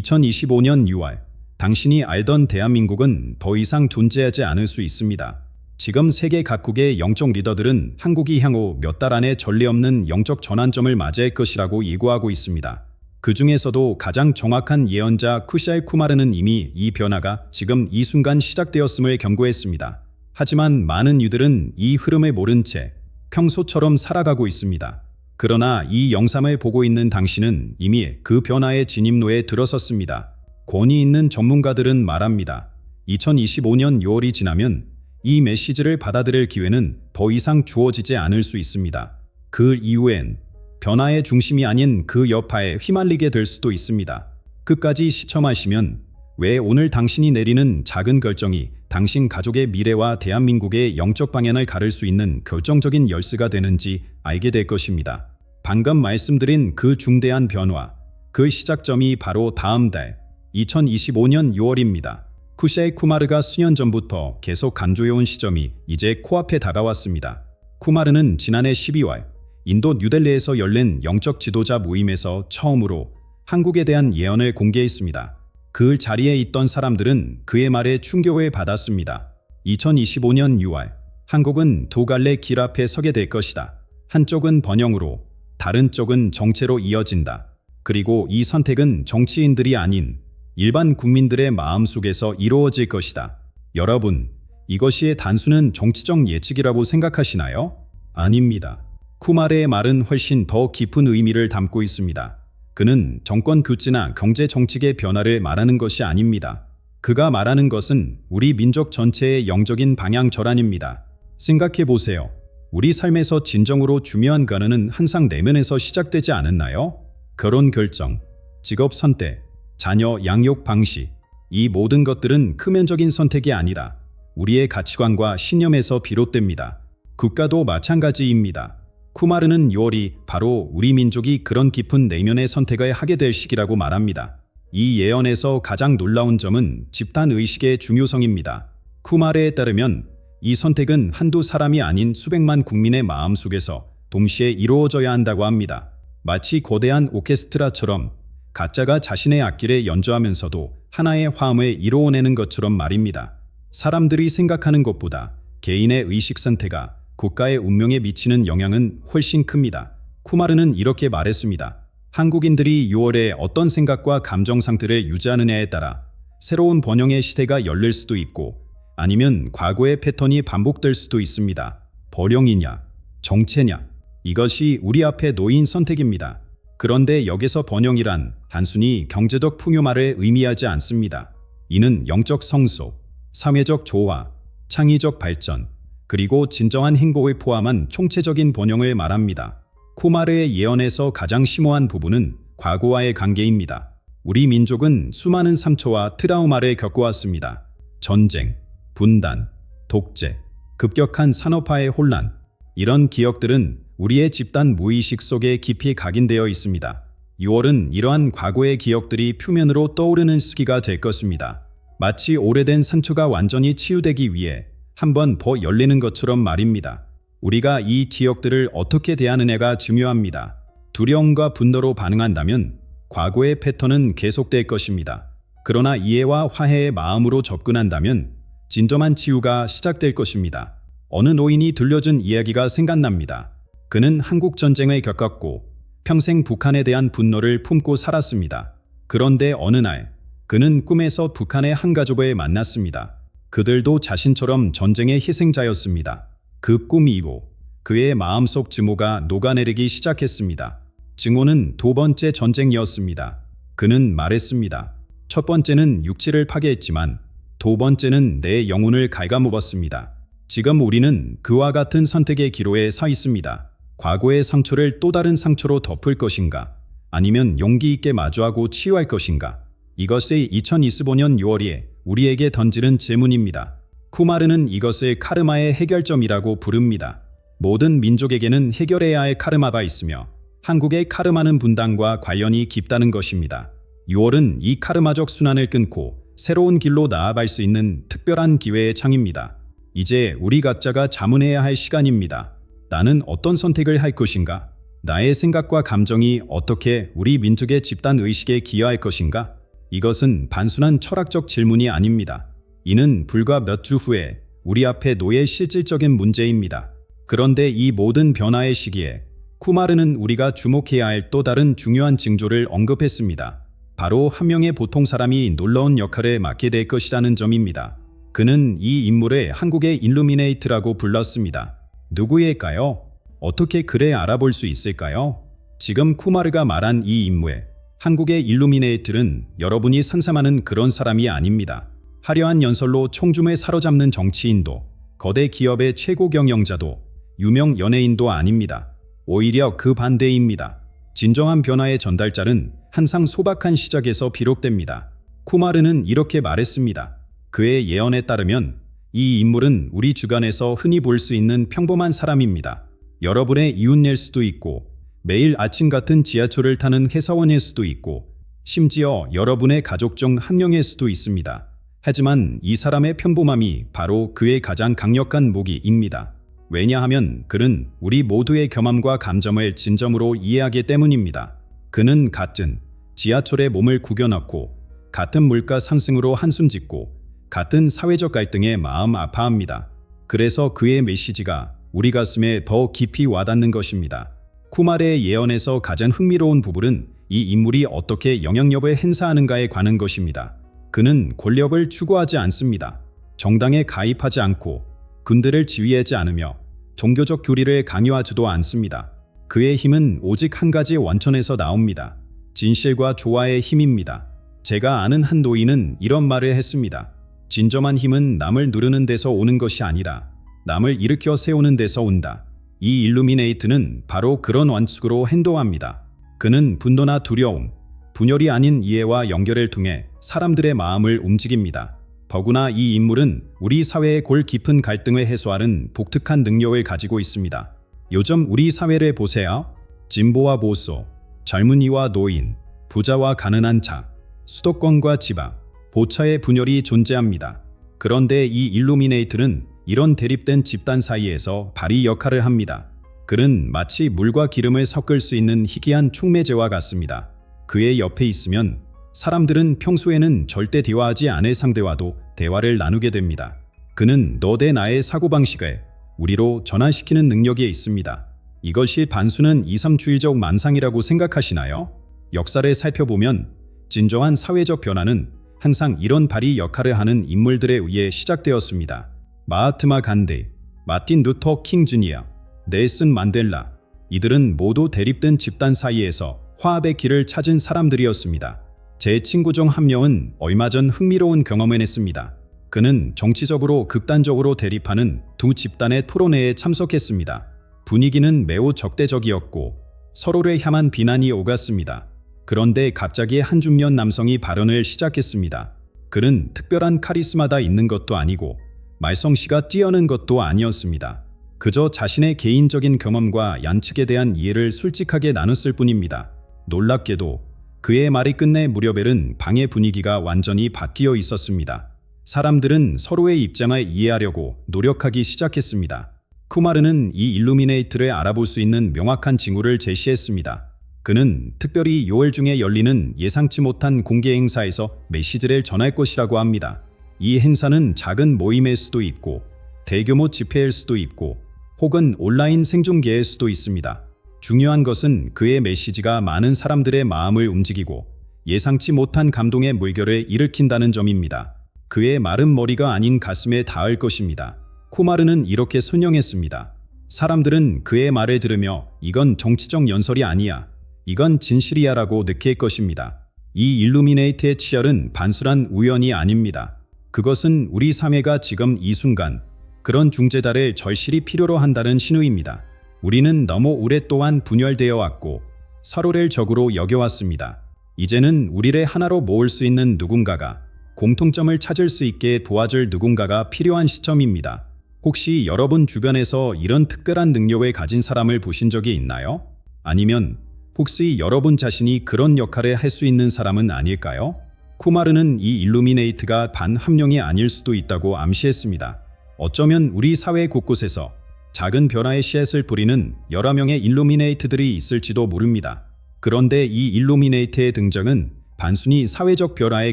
2025년 6월 당신이 알던 대한민국은 더 이상 존재하지 않을 수 있습니다. 지금 세계 각국의 영적 리더들은 한국이 향후 몇 달 안에 전례 없는 영적 전환점을 맞이할 것이라고 예고하고 있습니다. 그 중에서도 가장 정확한 예언자 쿠샤일 쿠마르는 이미 이 변화가 지금 이 순간 시작되었음을 경고했습니다. 하지만 많은 이들은 이 흐름을 모른 채 평소처럼 살아가고 있습니다. 그러나 이 영상을 보고 있는 당신은 이미 그 변화의 진입로에 들어섰습니다. 권위 있는 전문가들은 말합니다. 2025년 6월이 지나면 이 메시지를 받아들일 기회는 더 이상 주어지지 않을 수 있습니다. 그 이후엔 변화의 중심이 아닌 그 여파에 휘말리게 될 수도 있습니다. 끝까지 시청하시면 왜 오늘 당신이 내리는 작은 결정이 당신 가족의 미래와 대한민국의 영적 방향을 가를 수 있는 결정적인 열쇠가 되는지 알게 될 것입니다. 방금 말씀드린 그 중대한 변화, 그 시작점이 바로 다음 달 2025년 6월입니다. 쿠샤이 쿠마르가 수년 전부터 계속 간주해온 시점이 이제 코앞에 다가왔습니다. 쿠마르는 지난해 12월 인도 뉴델리에서 열린 영적 지도자 모임에서 처음으로 한국에 대한 예언을 공개했습니다. 그 자리에 있던 사람들은 그의 말에 충격을 받았습니다. 2025년 6월 한국은 두 갈래 길 앞에 서게 될 것이다. 한쪽은 번영으로 다른 쪽은 정체로 이어진다. 그리고 이 선택은 정치인들이 아닌 일반 국민들의 마음속에서 이루어질 것이다. 여러분, 이것이 단순한 정치적 예측이라고 생각하시나요? 아닙니다. 쿠마르의 말은 훨씬 더 깊은 의미를 담고 있습니다. 그는 정권 교체나 경제 정책의 변화를 말하는 것이 아닙니다. 그가 말하는 것은 우리 민족 전체의 영적인 방향 전환입니다. 생각해 보세요. 우리 삶에서 진정으로 중요한 변화는 항상 내면에서 시작되지 않았나요? 결혼 결정, 직업 선택, 자녀 양육 방식, 이 모든 것들은 크면적인 선택이 아니라 우리의 가치관과 신념에서 비롯됩니다. 국가도 마찬가지입니다. 쿠마르는 6월이 바로 우리 민족이 그런 깊은 내면의 선택을 하게 될 시기라고 말합니다. 이 예언에서 가장 놀라운 점은 집단 의식의 중요성입니다. 쿠마르에 따르면 이 선택은 한두 사람이 아닌 수백만 국민의 마음 속에서 동시에 이루어져야 한다고 합니다. 마치 거대한 오케스트라처럼 가짜가 자신의 악기를 연주하면서도 하나의 화음을 이루어내는 것처럼 말입니다. 사람들이 생각하는 것보다 개인의 의식 선택가 국가의 운명에 미치는 영향은 훨씬 큽니다. 쿠마르는 이렇게 말했습니다. 한국인들이 6월에 어떤 생각과 감정 상태를 유지하느냐에 따라 새로운 번영의 시대가 열릴 수도 있고 아니면 과거의 패턴이 반복될 수도 있습니다. 번영이냐, 정체냐, 이것이 우리 앞에 놓인 선택입니다. 그런데 여기서 번영이란 단순히 경제적 풍요만을 의미하지 않습니다. 이는 영적 성소, 사회적 조화, 창의적 발전, 그리고 진정한 행복을 포함한 총체적인 번영을 말합니다. 쿠마르의 예언에서 가장 심오한 부분은 과거와의 관계입니다. 우리 민족은 수많은 상처와 트라우마를 겪어왔습니다. 전쟁, 분단, 독재, 급격한 산업화의 혼란, 이런 기억들은 우리의 집단 무의식 속에 깊이 각인되어 있습니다. 6월은 이러한 과거의 기억들이 표면으로 떠오르는 시기가 될 것입니다. 마치 오래된 상처가 완전히 치유되기 위해 한 번 더 열리는 것처럼 말입니다. 우리가 이 기억들을 어떻게 대하느냐가 중요합니다. 두려움과 분노로 반응한다면 과거의 패턴은 계속될 것입니다. 그러나 이해와 화해의 마음으로 접근한다면 진정한 치유가 시작될 것입니다. 어느 노인이 들려준 이야기가 생각납니다. 그는 한국 전쟁을 겪었고 평생 북한에 대한 분노를 품고 살았습니다. 그런데 어느 날 그는 꿈에서 북한의 한 가족을 만났습니다. 그들도 자신처럼 전쟁의 희생자였습니다. 그 꿈 이후 그의 마음속 증오가 녹아내리기 시작했습니다. 증오는 두 번째 전쟁이었습니다. 그는 말했습니다. 첫 번째는 육체를 파괴했지만 두 번째는 내 영혼을 갉아먹었습니다. 지금 우리는 그와 같은 선택의 기로에 서 있습니다. 과거의 상처를 또 다른 상처로 덮을 것인가? 아니면 용기 있게 마주하고 치유할 것인가? 이것이 2025년 6월에 우리에게 던지는 질문입니다. 쿠마르는 이것을 카르마의 해결점이라고 부릅니다. 모든 민족에게는 해결해야 할 카르마가 있으며 한국의 카르마는 분단과 관련이 깊다는 것입니다. 6월은 이 카르마적 순환을 끊고 새로운 길로 나아갈 수 있는 특별한 기회의 창입니다. 이제 우리 각자가 자문해야 할 시간입니다. 나는 어떤 선택을 할 것인가? 나의 생각과 감정이 어떻게 우리 민족의 집단 의식에 기여할 것인가? 이것은 단순한 철학적 질문이 아닙니다. 이는 불과 몇 주 후에 우리 앞에 놓일 실질적인 문제입니다. 그런데 이 모든 변화의 시기에 쿠마르는 우리가 주목해야 할 또 다른 중요한 징조를 언급했습니다. 바로 한 명의 보통 사람이 놀라운 역할을 맡게 될 것이라는 점입니다. 그는 이 인물을 한국의 일루미네이트라고 불렀습니다. 누구일까요? 어떻게 그래 알아볼 수 있을까요? 지금 쿠마르가 말한 이 인물, 한국의 일루미네이트는 여러분이 상상하는 그런 사람이 아닙니다. 화려한 연설로 총줌을 사로잡는 정치인도, 거대 기업의 최고 경영자도, 유명 연예인도 아닙니다. 오히려 그 반대입니다. 진정한 변화의 전달자는 항상 소박한 시작에서 비롯됩니다. 쿠마르는 이렇게 말했습니다. 그의 예언에 따르면 이 인물은 우리 주간에서 흔히 볼 수 있는 평범한 사람입니다. 여러분의 이웃일 수도 있고 매일 아침 같은 지하철을 타는 회사원일 수도 있고 심지어 여러분의 가족 중 한 명일 수도 있습니다. 하지만 이 사람의 평범함이 바로 그의 가장 강력한 무기입니다. 왜냐하면 그는 우리 모두의 경험과 감정을 진정으로 이해하기 때문입니다. 그는 같은 지하철에 몸을 구겨넣고 같은 물가 상승으로 한숨 짓고 같은 사회적 갈등에 마음 아파합니다. 그래서 그의 메시지가 우리 가슴에 더 깊이 와닿는 것입니다. 쿠마르의 예언에서 가장 흥미로운 부분은 이 인물이 어떻게 영향력을 행사하는가에 관한 것입니다. 그는 권력을 추구하지 않습니다. 정당에 가입하지 않고 군대를 지휘하지 않으며 종교적 교리를 강요하지도 않습니다. 그의 힘은 오직 한 가지 원천에서 나옵니다. 진실과 조화의 힘입니다. 제가 아는 한 노인은 이런 말을 했습니다. 진정한 힘은 남을 누르는 데서 오는 것이 아니라 남을 일으켜 세우는 데서 온다. 이 일루미네이트는 바로 그런 원칙으로 행동합니다. 그는 분노나 두려움, 분열이 아닌 이해와 연결을 통해 사람들의 마음을 움직입니다. 더구나 이 인물은 우리 사회의 골 깊은 갈등을 해소하는 독특한 능력을 가지고 있습니다. 요즘 우리 사회를 보세요. 진보와 보수, 젊은이와 노인, 부자와 가난한 자, 수도권과 지방, 보차의 분열이 존재합니다. 그런데 이 일루미네이트는 이런 대립된 집단 사이에서 발휘 역할을 합니다. 그는 마치 물과 기름을 섞을 수 있는 희귀한 충매제와 같습니다. 그의 옆에 있으면 사람들은 평소에는 절대 대화하지 않을 상대와도 대화를 나누게 됩니다. 그는 너 대 나의 사고방식을 우리로 전환시키는 능력이 있습니다. 이것이 반수는 이삼주의적 만상이라고 생각하시나요? 역사를 살펴보면 진정한 사회적 변화는 항상 이런 발휘 역할을 하는 인물들에 의해 시작되었습니다. 마하트마 간디, 마틴 루터 킹 주니어, 넬슨 만델라 이들은 모두 대립된 집단 사이에서 화합의 길을 찾은 사람들이었습니다. 제 친구 중 한 명은 얼마 전 흥미로운 경험을 했습니다. 그는 정치적으로 극단적으로 대립하는 두 집단의 토론회에 참석했습니다. 분위기는 매우 적대적이었고 서로를 향한 비난이 오갔습니다. 그런데 갑자기 한 중년 남성이 발언을 시작했습니다. 그는 특별한 카리스마가 있는 것도 아니고 말솜씨가 뛰어난 것도 아니었습니다. 그저 자신의 개인적인 경험과 양측에 대한 이해를 솔직하게 나눴을 뿐입니다. 놀랍게도 그의 말이 끝내 무렵에는 방의 분위기가 완전히 바뀌어 있었습니다. 사람들은 서로의 입장을 이해하려고 노력하기 시작했습니다. 쿠마르는 이 일루미네이트를 알아볼 수 있는 명확한 징후를 제시했습니다. 그는 특별히 6월 중에 열리는 예상치 못한 공개 행사에서 메시지를 전할 것이라고 합니다. 이 행사는 작은 모임일 수도 있고 대규모 집회일 수도 있고 혹은 온라인 생중계일 수도 있습니다. 중요한 것은 그의 메시지가 많은 사람들의 마음을 움직이고 예상치 못한 감동의 물결을 일으킨다는 점입니다. 그의 마른 머리가 아닌 가슴에 닿을 것입니다. 코마르는 이렇게 설명했습니다. 사람들은 그의 말을 들으며 이건 정치적 연설이 아니야. 이건 진실이야 라고 느낄 것입니다. 이 일루미네이트의 치열은 반술한 우연이 아닙니다. 그것은 우리 사회가 지금 이 순간 그런 중재자를 절실히 필요로 한다는 신호입니다. 우리는 너무 오랫동안 분열되어 왔고 서로를 적으로 여겨왔습니다. 이제는 우리를 하나로 모을 수 있는 누군가가 공통점을 찾을 수 있게 도와줄 누군가가 필요한 시점입니다. 혹시 여러분 주변에서 이런 특별한 능력을 가진 사람을 보신 적이 있나요? 아니면 혹시 여러분 자신이 그런 역할을 할 수 있는 사람은 아닐까요? 쿠마르는 이 일루미네이트가 반함령이 아닐 수도 있다고 암시했습니다. 어쩌면 우리 사회 곳곳에서 작은 변화의 씨앗을 뿌리는 여러 명의 일루미네이트들이 있을지도 모릅니다. 그런데 이 일루미네이트의 등장은 단순히 사회적 변화에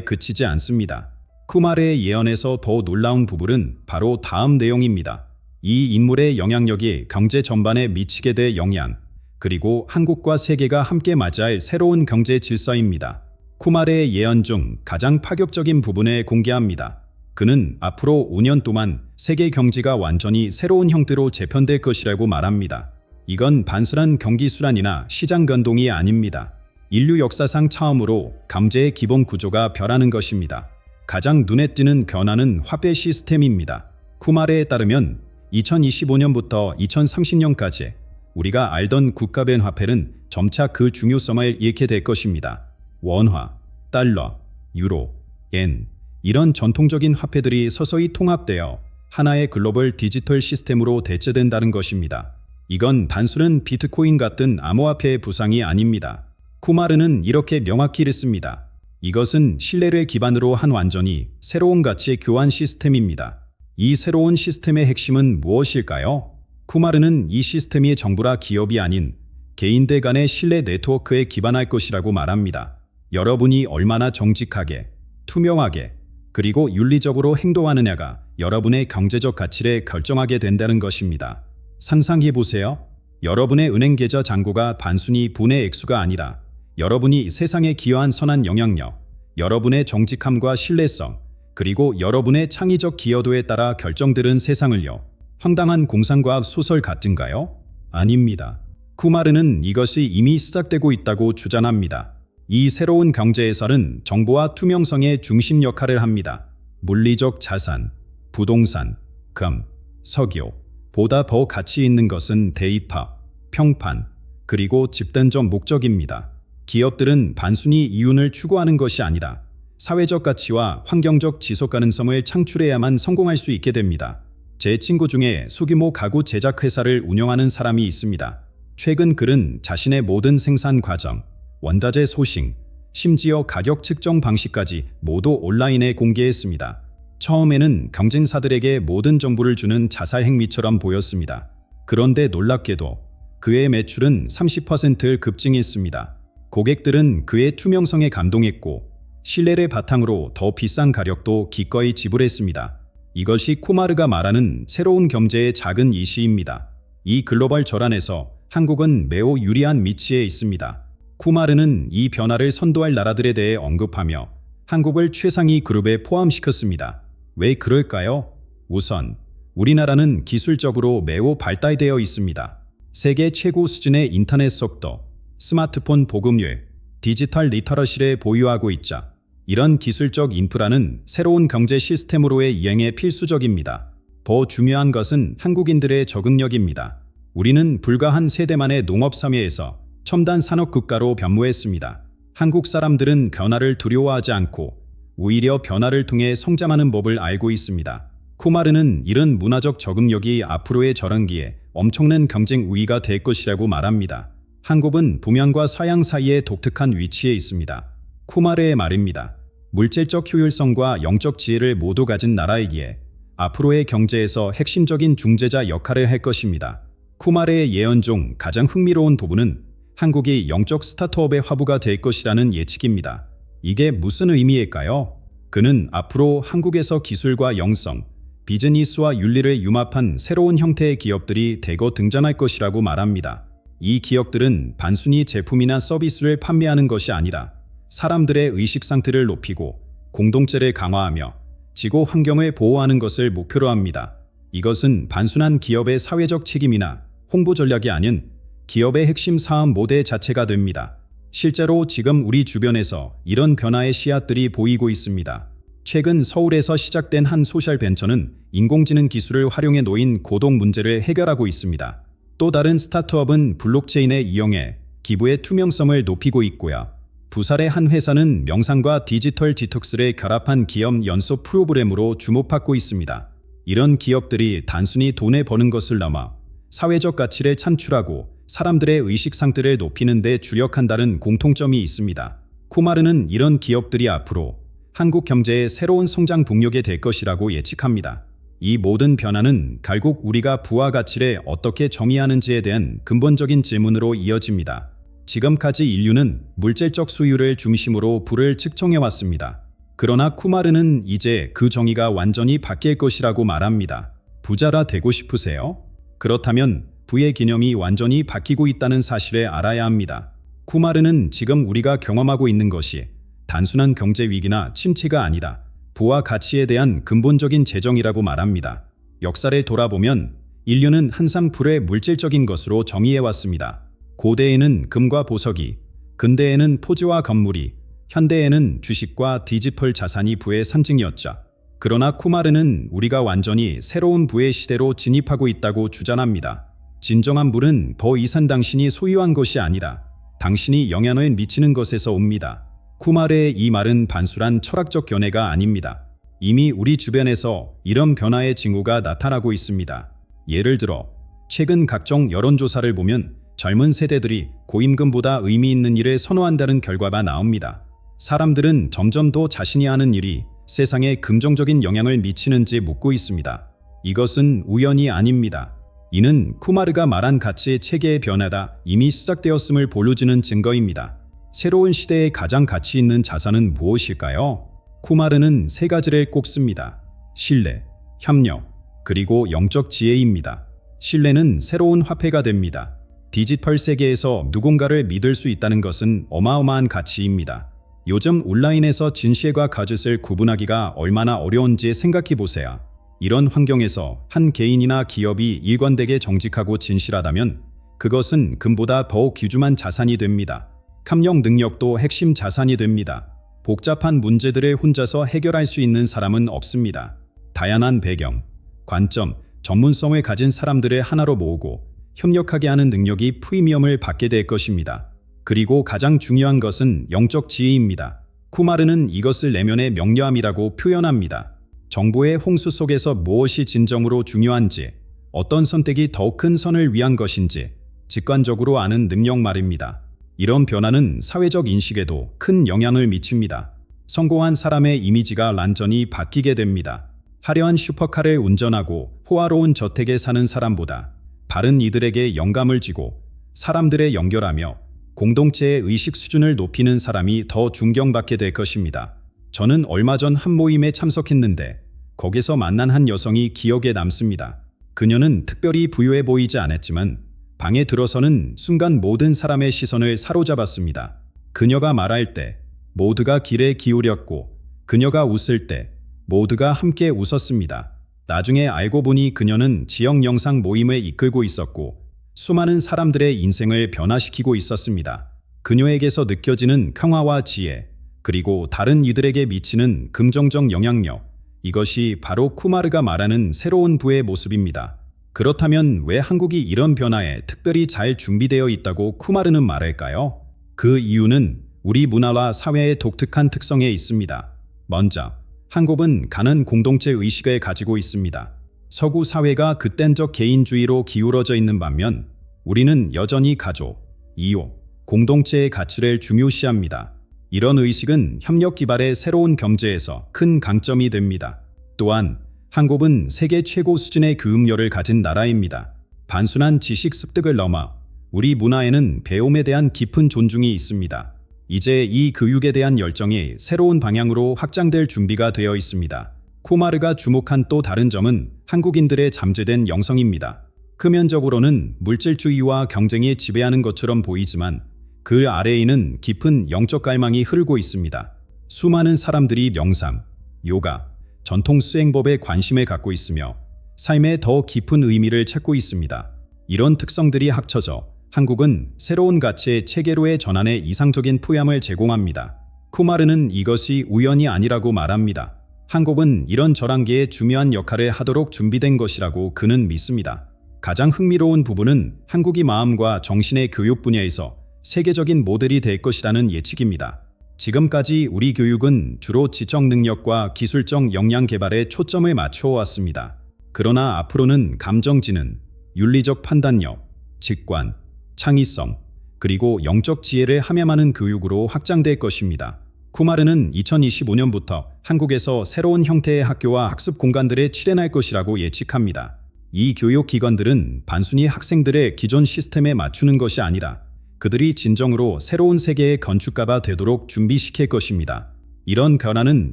그치지 않습니다. 쿠마르의 예언에서 더 놀라운 부분은 바로 다음 내용입니다. 이 인물의 영향력이 경제 전반에 미치게 될 영향, 그리고 한국과 세계가 함께 맞이할 새로운 경제 질서입니다. 쿠마르의 예언 중 가장 파격적인 부분을 공개합니다. 그는 앞으로 5년 동안 세계 경제가 완전히 새로운 형태로 재편될 것이라고 말합니다. 이건 단순한 경기 순환이나 시장 변동이 아닙니다. 인류 역사상 처음으로 경제의 기본 구조가 변하는 것입니다. 가장 눈에 띄는 변화는 화폐 시스템입니다. 쿠마레에 따르면 2025년부터 2030년까지 우리가 알던 국가변 화폐는 점차 그 중요성을 잃게 될 것입니다. 원화, 달러, 유로, 엔 이런 전통적인 화폐들이 서서히 통합되어 하나의 글로벌 디지털 시스템으로 대체된다는 것입니다. 이건 단순한 비트코인 같은 암호화폐의 부상이 아닙니다. 쿠마르는 이렇게 명확히 읽습니다. 이것은 신뢰를 기반으로 한 완전히 새로운 가치 교환 시스템입니다. 이 새로운 시스템의 핵심은 무엇일까요? 쿠마르는 이 시스템이 정부라 기업이 아닌 개인들 간의 신뢰 네트워크에 기반할 것이라고 말합니다. 여러분이 얼마나 정직하게, 투명하게, 그리고 윤리적으로 행동하느냐가 여러분의 경제적 가치를 결정하게 된다는 것입니다. 상상해 보세요. 여러분의 은행 계좌 잔고가 단순히 분의 액수가 아니라 여러분이 세상에 기여한 선한 영향력, 여러분의 정직함과 신뢰성, 그리고 여러분의 창의적 기여도에 따라 결정들은 세상을요. 황당한 공상과학 소설 같은가요? 아닙니다. 쿠마르는 이것이 이미 시작되고 있다고 주장합니다. 이 새로운 경제에서는 정보와 투명성의 중심 역할을 합니다. 물리적 자산, 부동산, 금, 석유, 보다 더 가치 있는 것은 데이터, 평판, 그리고 집단적 목적입니다. 기업들은 단순히 이윤을 추구하는 것이 아니라 사회적 가치와 환경적 지속 가능성을 창출해야만 성공할 수 있게 됩니다. 제 친구 중에 소규모 가구 제작 회사를 운영하는 사람이 있습니다. 최근 그는 자신의 모든 생산 과정, 원자재 소싱, 심지어 가격 측정 방식까지 모두 온라인에 공개했습니다. 처음에는 경쟁사들에게 모든 정보를 주는 자살 행위처럼 보였습니다. 그런데 놀랍게도 그의 매출은 30%를 급증했습니다. 고객들은 그의 투명성에 감동했고 신뢰를 바탕으로 더 비싼 가격도 기꺼이 지불했습니다. 이것이 코마르가 말하는 새로운 경제의 작은 이시입니다. 이 글로벌 전환에서 한국은 매우 유리한 위치에 있습니다. 쿠마르는 이 변화를 선도할 나라들에 대해 언급하며 한국을 최상위 그룹에 포함시켰습니다. 왜 그럴까요? 우선 우리나라는 기술적으로 매우 발달되어 있습니다. 세계 최고 수준의 인터넷 속도, 스마트폰 보급률, 디지털 리터러시를 보유하고 있자 이런 기술적 인프라는 새로운 경제 시스템으로의 이행에 필수적입니다. 더 중요한 것은 한국인들의 적응력입니다. 우리는 불과 한 세대 만에 농업 3위에서 첨단 산업 국가로 변모했습니다. 한국 사람들은 변화를 두려워하지 않고 오히려 변화를 통해 성장하는 법을 알고 있습니다. 쿠마르는 이런 문화적 적응력이 앞으로의 저런기에 엄청난 경쟁 우위가 될 것이라고 말합니다. 한국은 동양과 서양 사이의 독특한 위치에 있습니다. 쿠마르의 말입니다. 물질적 효율성과 영적 지혜를 모두 가진 나라이기에 앞으로의 경제에서 핵심적인 중재자 역할을 할 것입니다. 쿠마르의 예언 중 가장 흥미로운 부분은 한국이 영적 스타트업의 화부가 될 것이라는 예측입니다. 이게 무슨 의미일까요? 그는 앞으로 한국에서 기술과 영성, 비즈니스와 윤리를 융합한 새로운 형태의 기업들이 대거 등장할 것이라고 말합니다. 이 기업들은 단순히 제품이나 서비스를 판매하는 것이 아니라 사람들의 의식 상태를 높이고 공동체를 강화하며 지구 환경을 보호하는 것을 목표로 합니다. 이것은 단순한 기업의 사회적 책임이나 홍보 전략이 아닌 기업의 핵심 사업 모델 자체가 됩니다. 실제로 지금 우리 주변에서 이런 변화의 씨앗들이 보이고 있습니다. 최근 서울에서 시작된 한 소셜 벤처는 인공지능 기술을 활용해 놓인 고동 문제를 해결하고 있습니다. 또 다른 스타트업은 블록체인을 이용해 기부의 투명성을 높이고 있고요. 부산의 한 회사는 명상과 디지털 디톡스를 결합한 기업 연소 프로그램으로 주목받고 있습니다. 이런 기업들이 단순히 돈을 버는 것을 넘어 사회적 가치를 창출하고 사람들의 의식 상태를 높이는 데 주력한다는 공통점이 있습니다. 코마르는 이런 기업들이 앞으로 한국 경제의 새로운 성장 동력이 될 것이라고 예측합니다. 이 모든 변화는 결국 우리가 부와 가치를 어떻게 정의하는지에 대한 근본적인 질문으로 이어집니다. 지금까지 인류는 물질적 수요를 중심으로 부를 측정해 왔습니다. 그러나 쿠마르는 이제 그 정의가 완전히 바뀔 것이라고 말합니다. 부자라 되고 싶으세요? 그렇다면 부의 개념이 완전히 바뀌고 있다는 사실을 알아야 합니다. 쿠마르는 지금 우리가 경험하고 있는 것이 단순한 경제 위기나 침체가 아니다. 부와 가치에 대한 근본적인 재정이라고 말합니다. 역사를 돌아보면 인류는 항상 불의 물질적인 것으로 정의해 왔습니다. 고대에는 금과 보석이, 근대에는 포즈와 건물이, 현대에는 주식과 디지털 자산이 부의 상징이었죠. 그러나 쿠마르는 우리가 완전히 새로운 부의 시대로 진입하고 있다고 주장합니다. 진정한 부는 더 이상 당신이 소유한 것이 아니라 당신이 영향을 미치는 것에서 옵니다. 쿠마르의 이 말은 단순한 철학적 견해가 아닙니다. 이미 우리 주변에서 이런 변화의 징후가 나타나고 있습니다. 예를 들어 최근 각종 여론조사를 보면 젊은 세대들이 고임금보다 의미 있는 일을 선호한다는 결과가 나옵니다. 사람들은 점점 더 자신이 하는 일이 세상에 긍정적인 영향을 미치는지 묻고 있습니다. 이것은 우연이 아닙니다. 이는 쿠마르가 말한 가치의 체계의 변화가 이미 시작되었음을 보여주는 증거입니다. 새로운 시대에 가장 가치 있는 자산은 무엇일까요? 쿠마르는 세 가지를 꼽습니다. 신뢰, 협력, 그리고 영적 지혜입니다. 신뢰는 새로운 화폐가 됩니다. 디지털 세계에서 누군가를 믿을 수 있다는 것은 어마어마한 가치입니다. 요즘 온라인에서 진실과 거짓을 구분하기가 얼마나 어려운지 생각해 보세요. 이런 환경에서 한 개인이나 기업이 일관되게 정직하고 진실하다면 그것은 금보다 더욱 귀중한 자산이 됩니다. 협력 능력도 핵심 자산이 됩니다. 복잡한 문제들을 혼자서 해결할 수 있는 사람은 없습니다. 다양한 배경, 관점, 전문성을 가진 사람들을 하나로 모으고 협력하게 하는 능력이 프리미엄을 받게 될 것입니다. 그리고 가장 중요한 것은 영적 지혜입니다. 쿠마르는 이것을 내면의 명료함이라고 표현합니다. 정보의 홍수 속에서 무엇이 진정으로 중요한지, 어떤 선택이 더 큰 선을 위한 것인지 직관적으로 아는 능력 말입니다. 이런 변화는 사회적 인식에도 큰 영향을 미칩니다. 성공한 사람의 이미지가 완전히 바뀌게 됩니다. 화려한 슈퍼카를 운전하고 호화로운 저택에 사는 사람보다 바른 이들에게 영감을 주고 사람들의 연결하며 공동체의 의식 수준을 높이는 사람이 더 존경받게 될 것입니다. 저는 얼마 전 한 모임에 참석했는데 거기서 만난 한 여성이 기억에 남습니다. 그녀는 특별히 부유해 보이지 않았지만 방에 들어서는 순간 모든 사람의 시선을 사로잡았습니다. 그녀가 말할 때 모두가 귀에 기울였고 그녀가 웃을 때 모두가 함께 웃었습니다. 나중에 알고 보니 그녀는 지역 영상 모임을 이끌고 있었고 수많은 사람들의 인생을 변화시키고 있었습니다. 그녀에게서 느껴지는 평화와 지혜, 그리고 다른 이들에게 미치는 긍정적 영향력, 이것이 바로 쿠마르가 말하는 새로운 부의 모습입니다. 그렇다면 왜 한국이 이런 변화에 특별히 잘 준비되어 있다고 쿠마르는 말할까요? 그 이유는 우리 문화와 사회의 독특한 특성에 있습니다. 먼저, 한국은 가는 공동체 의식을 가지고 있습니다. 서구 사회가 극단적 개인주의로 기울어져 있는 반면 우리는 여전히 가족, 이웃, 공동체의 가치를 중요시합니다. 이런 의식은 협력 기반의 새로운 경제에서 큰 강점이 됩니다. 또한 한국은 세계 최고 수준의 교육열을 가진 나라입니다. 단순한 지식 습득을 넘어 우리 문화에는 배움에 대한 깊은 존중이 있습니다. 이제 이 교육에 대한 열정이 새로운 방향으로 확장될 준비가 되어 있습니다. 코마르가 주목한 또 다른 점은 한국인들의 잠재된 영성입니다. 표면적으로는 물질주의와 경쟁이 지배하는 것처럼 보이지만 그 아래에는 깊은 영적 갈망이 흐르고 있습니다. 수많은 사람들이 명상, 요가, 전통 수행법에 관심을 갖고 있으며 삶에 더 깊은 의미를 찾고 있습니다. 이런 특성들이 합쳐져 한국은 새로운 가치의 체계로의 전환에 이상적인 포함을 제공합니다. 쿠마르는 이것이 우연이 아니라고 말합니다. 한국은 이런 절한기에 중요한 역할을 하도록 준비된 것이라고 그는 믿습니다. 가장 흥미로운 부분은 한국이 마음과 정신의 교육 분야에서 세계적인 모델이 될 것이라는 예측입니다. 지금까지 우리 교육은 주로 지적 능력과 기술적 역량 개발에 초점을 맞춰 왔습니다. 그러나 앞으로는 감정지능, 윤리적 판단력, 직관, 창의성, 그리고 영적 지혜를 함양하는 교육으로 확장될 것입니다. 쿠마르는 2025년부터 한국에서 새로운 형태의 학교와 학습 공간들에 출현할 것이라고 예측합니다. 이 교육 기관들은 단순히 학생들의 기존 시스템에 맞추는 것이 아니라 그들이 진정으로 새로운 세계의 건축가가 되도록 준비시킬 것입니다. 이런 변화는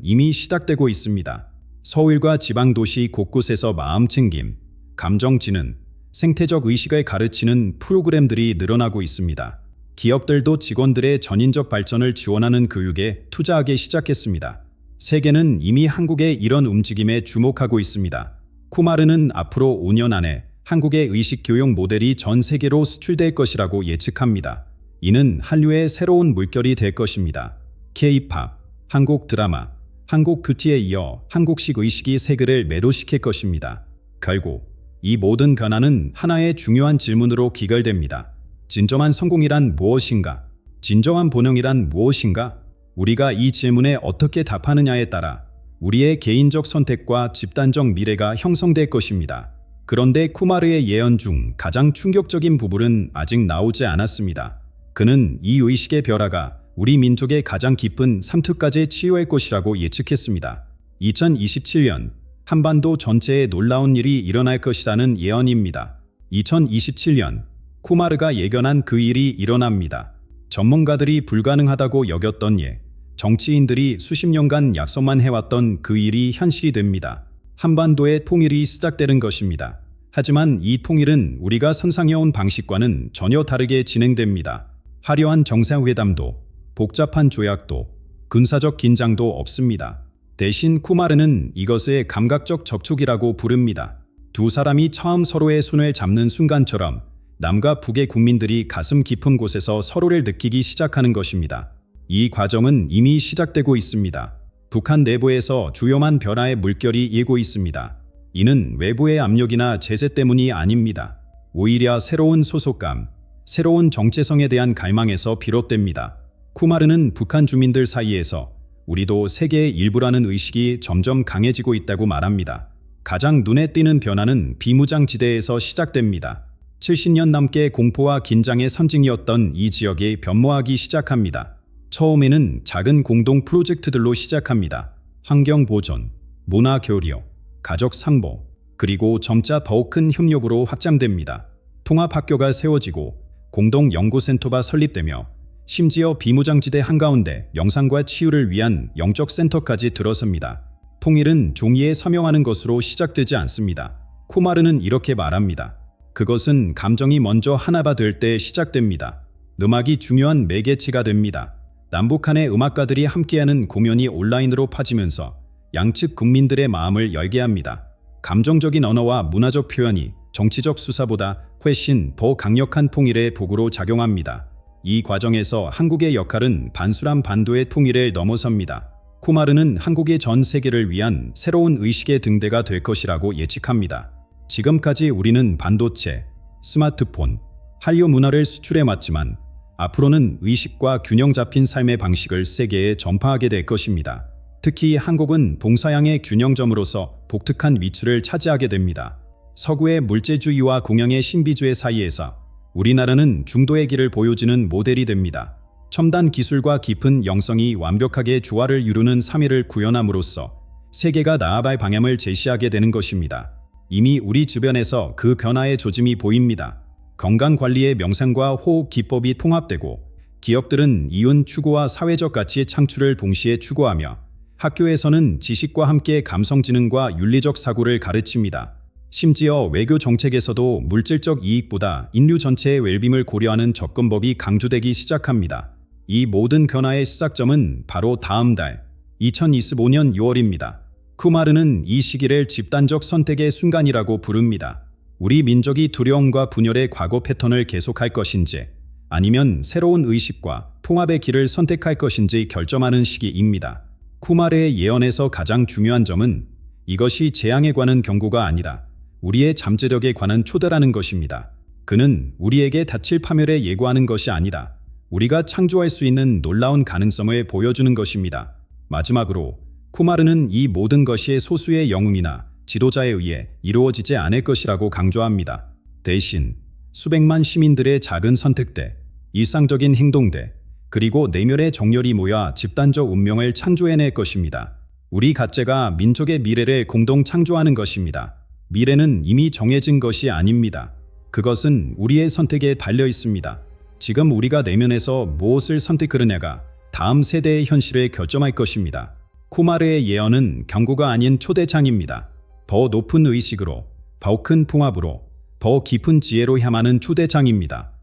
이미 시작되고 있습니다. 서울과 지방 도시 곳곳에서 마음 챙김, 감정 지능, 생태적 의식을 가르치는 프로그램들이 늘어나고 있습니다. 기업들도 직원들의 전인적 발전을 지원하는 교육에 투자하기 시작했습니다. 세계는 이미 한국의 이런 움직임에 주목하고 있습니다. 쿠마르는 앞으로 5년 안에 한국의 의식 교육 모델이 전 세계로 수출될 것이라고 예측합니다. 이는 한류의 새로운 물결이 될 것입니다. K-팝, 한국 드라마, 한국 뷰티에 이어 한국식 의식이 세계를 매도시킬 것입니다. 결국 이 모든 변화는 하나의 중요한 질문으로 기결됩니다. 진정한 성공이란 무엇인가? 진정한 본영이란 무엇인가? 우리가 이 질문에 어떻게 답하느냐에 따라 우리의 개인적 선택과 집단적 미래가 형성될 것입니다. 그런데 쿠마르의 예언 중 가장 충격적인 부분은 아직 나오지 않았습니다. 그는 이 의식의 변화가 우리 민족의 가장 깊은 삼투까지 치유할 것이라고 예측했습니다. 2027년 한반도 전체에 놀라운 일이 일어날 것이라는 예언입니다. 2027년 쿠마르가 예견한 그 일이 일어납니다. 전문가들이 불가능하다고 여겼던 예, 정치인들이 수십 년간 약속만 해왔던 그 일이 현실이 됩니다. 한반도의 통일이 시작되는 것입니다. 하지만 이 통일은 우리가 상상해온 방식과는 전혀 다르게 진행됩니다. 화려한 정상회담도, 복잡한 조약도, 군사적 긴장도 없습니다. 대신 쿠마르는 이것을 감각적 접촉이라고 부릅니다. 두 사람이 처음 서로의 손을 잡는 순간처럼 남과 북의 국민들이 가슴 깊은 곳에서 서로를 느끼기 시작하는 것입니다. 이 과정은 이미 시작되고 있습니다. 북한 내부에서 주요한 변화의 물결이 일고 있습니다. 이는 외부의 압력이나 제재 때문이 아닙니다. 오히려 새로운 소속감, 새로운 정체성에 대한 갈망에서 비롯됩니다. 쿠마르는 북한 주민들 사이에서 우리도 세계의 일부라는 의식이 점점 강해지고 있다고 말합니다. 가장 눈에 띄는 변화는 비무장지대에서 시작됩니다. 70년 넘게 공포와 긴장의 상징이었던 이 지역이 변모하기 시작합니다. 처음에는 작은 공동 프로젝트들로 시작합니다. 환경 보존, 문화 교류, 가족 상보, 그리고 점차 더욱 큰 협력으로 확장됩니다. 통합학교가 세워지고 공동 연구센터가 설립되며 심지어 비무장지대 한가운데 영상과 치유를 위한 영적 센터까지 들어섭니다. 통일은 종이에 서명하는 것으로 시작되지 않습니다. 쿠마르는 이렇게 말합니다. 그것은 감정이 먼저 하나가 될 때 시작됩니다. 음악이 중요한 매개체가 됩니다. 남북한의 음악가들이 함께하는 공연이 온라인으로 퍼지면서 양측 국민들의 마음을 열게 합니다. 감정적인 언어와 문화적 표현이 정치적 수사보다 훨씬 더 강력한 통일의 도구로 작용합니다. 이 과정에서 한국의 역할은 반수란 반도의 통일을 넘어섭니다. 쿠마르는 한국의 전 세계를 위한 새로운 의식의 등대가 될 것이라고 예측합니다. 지금까지 우리는 반도체, 스마트폰, 한류 문화를 수출해 왔지만 앞으로는 의식과 균형 잡힌 삶의 방식을 세계에 전파하게 될 것입니다. 특히 한국은 봉사양의 균형점으로서 독특한 위치를 차지하게 됩니다. 서구의 물질주의와 공양의 신비주의 사이에서 우리나라는 중도의 길을 보여주는 모델이 됩니다. 첨단 기술과 깊은 영성이 완벽하게 조화를 이루는 3위를 구현함으로써 세계가 나아갈 방향을 제시하게 되는 것입니다. 이미 우리 주변에서 그 변화의 조짐이 보입니다. 건강관리의 명상과 호흡 기법이 통합되고 기업들은 이윤 추구와 사회적 가치의 창출을 동시에 추구하며 학교에서는 지식과 함께 감성지능과 윤리적 사고를 가르칩니다. 심지어 외교 정책에서도 물질적 이익보다 인류 전체의 웰빔을 고려하는 접근법이 강조되기 시작합니다. 이 모든 변화의 시작점은 바로 다음 달 2025년 6월입니다. 쿠마르는 이 시기를 집단적 선택의 순간이라고 부릅니다. 우리 민족이 두려움과 분열의 과거 패턴을 계속할 것인지 아니면 새로운 의식과 통합의 길을 선택할 것인지 결정하는 시기입니다. 쿠마르의 예언에서 가장 중요한 점은 이것이 재앙에 관한 경고가 아니라 우리의 잠재력에 관한 초대라는 것입니다. 그는 우리에게 닥칠 파멸에 예고하는 것이 아니라 우리가 창조할 수 있는 놀라운 가능성을 보여주는 것입니다. 마지막으로 쿠마르는 이 모든 것이 소수의 영웅이나 지도자에 의해 이루어지지 않을 것이라고 강조합니다. 대신 수백만 시민들의 작은 선택대, 일상적인 행동대, 그리고 내면의 정열이 모여 집단적 운명을 창조해낼 것입니다. 우리 각자가 민족의 미래를 공동 창조하는 것입니다. 미래는 이미 정해진 것이 아닙니다. 그것은 우리의 선택에 달려 있습니다. 지금 우리가 내면에서 무엇을 선택하느냐가 다음 세대의 현실을 결정할 것입니다. 쿠마르의 예언은 경고가 아닌 초대장입니다. 더 높은 의식으로, 더 큰 풍압으로, 더 깊은 지혜로 향하는 초대장입니다.